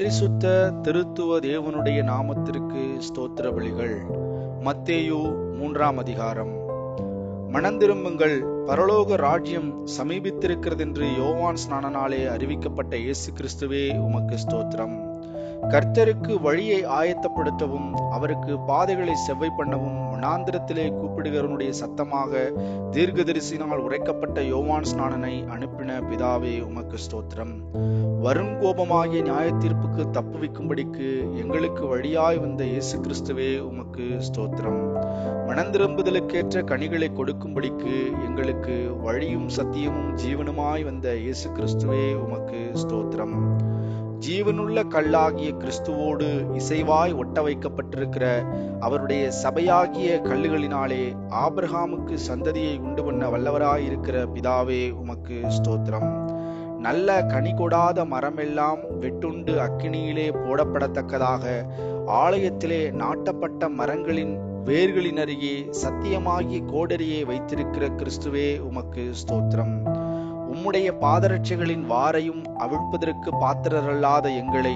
பரிசுத்த திருத்துவ தேவனுடைய நாமத்திற்கு ஸ்தோத்திர பலிகள் மத்தேயு மூன்றாம் அதிகாரம். மனந்திரும்புங்கள் பரலோக ராஜ்யம் சமீபித்திருக்கிறதென்று யோவான் ஸ்நானனாலே அறிவிக்கப்பட்ட இயேசு கிறிஸ்துவே உமக்கு ஸ்தோத்திரம். கர்த்தருக்கு வழியை ஆயத்தப்படுத்தவும் அவருக்கு பாதைகளை செவ்வை பண்ணவும் மனாந்திரத்திலே கூப்பிடுகிறவனுடைய சத்தமாக தீர்க்கதரிசினால் உரைக்கப்பட்ட யோவான் ஸ்நானனை அனுப்பின பிதாவே உமக்கு ஸ்தோத்திரம். வருங்கோபமாகிய நியாய தீர்ப்புக்கு தப்புவிக்கும்படிக்கு எங்களுக்கு வழியாய் வந்த இயேசு கிறிஸ்துவே உமக்கு ஸ்தோத்திரம். மனந்திரும்புதலுக்கேற்ற கனிகளை கொடுக்கும்படிக்கு எங்களுக்கு வழியும் சத்தியமும் ஜீவனுமாய் வந்த இயேசு கிறிஸ்துவே உமக்கு ஸ்தோத்திரம். ஜீவனுள்ள கல்லாகிய கிறிஸ்துவோடு இசைவாய் ஒட்ட வைக்கப்பட்டிருக்கிற அவருடைய சபையாகிய கல்லுகளினாலே ஆபிரகாமுக்கு சந்ததியை உண்டு பண்ண வல்லவராய் இருக்கிற பிதாவே உமக்கு ஸ்தோத்திரம். நல்ல கனி கொடாத மரமெல்லாம் வெட்டுண்டு அக்கினியிலே போடப்படத்தக்கதாக ஆலயத்திலே நாட்டப்பட்ட மரங்களின் வேர்களின் அருகே சத்தியமாகிய கோடரியை வைத்திருக்கிற கிறிஸ்துவே உமக்கு ஸ்தோத்திரம். உம்முடைய பாதரட்சைகளின் வாரையும் அவிழ்ப்பதற்கு பாத்திரரல்லாத எங்களை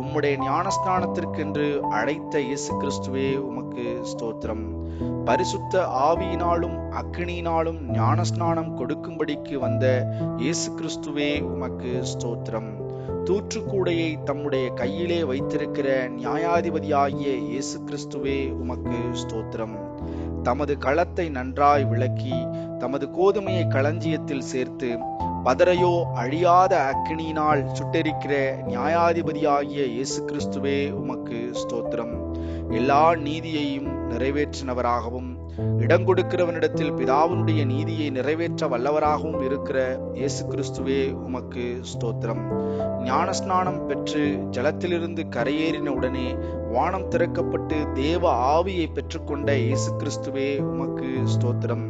உம்முடைய ஞானஸ்நானத்திற்கென்று அழைத்த இயேசு கிறிஸ்துவே உமக்கு ஸ்தோத்திரம். பரிசுத்த ஆவியினாலும் அக்கினியினாலும் ஞானஸ்நானம் கொடுக்கும்படிக்கு வந்த இயேசு கிறிஸ்துவே உமக்கு ஸ்தோத்திரம். தூற்றுக்கூடையை தம்முடைய கையிலே வைத்திருக்கிற நியாயாதிபதியாகிய இயேசு கிறிஸ்துவே உமக்கு ஸ்தோத்திரம். தமது களத்தை நன்றாய் விளக்கி தமது கோதுமையை களஞ்சியத்தில் சேர்த்து பதரையோ அழியாத அக்கினியினால் சுட்டெரிக்கிற நியாயாதிபதியாகிய இயேசு கிறிஸ்துவே உமக்கு ஸ்தோத்திரம். எல்லா நீதியையும் நிறைவேற்றினவராகவும் இடம் கொடுக்கிறவனிடத்தில் பிதாவுடைய நீதியை நிறைவேற்ற வல்லவராகவும் இருக்கிற இயேசு கிறிஸ்துவே உமக்கு ஸ்தோத்திரம். ஞானஸ்நானம் பெற்று ஜலத்திலிருந்து கரையேறின உடனே வானம் திறக்கப்பட்டு தேவ ஆவியை பெற்றுக்கொண்ட இயேசு கிறிஸ்துவே உமக்கு ஸ்தோத்திரம்.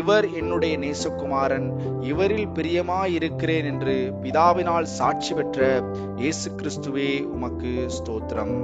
இவர் என்னுடைய நேசகுமாரன் இவரில் பிரியமாயிருக்கிறேன் என்று பிதாவினால் சாட்சி பெற்ற இயேசு கிறிஸ்துவே உமக்கு ஸ்தோத்திரம்.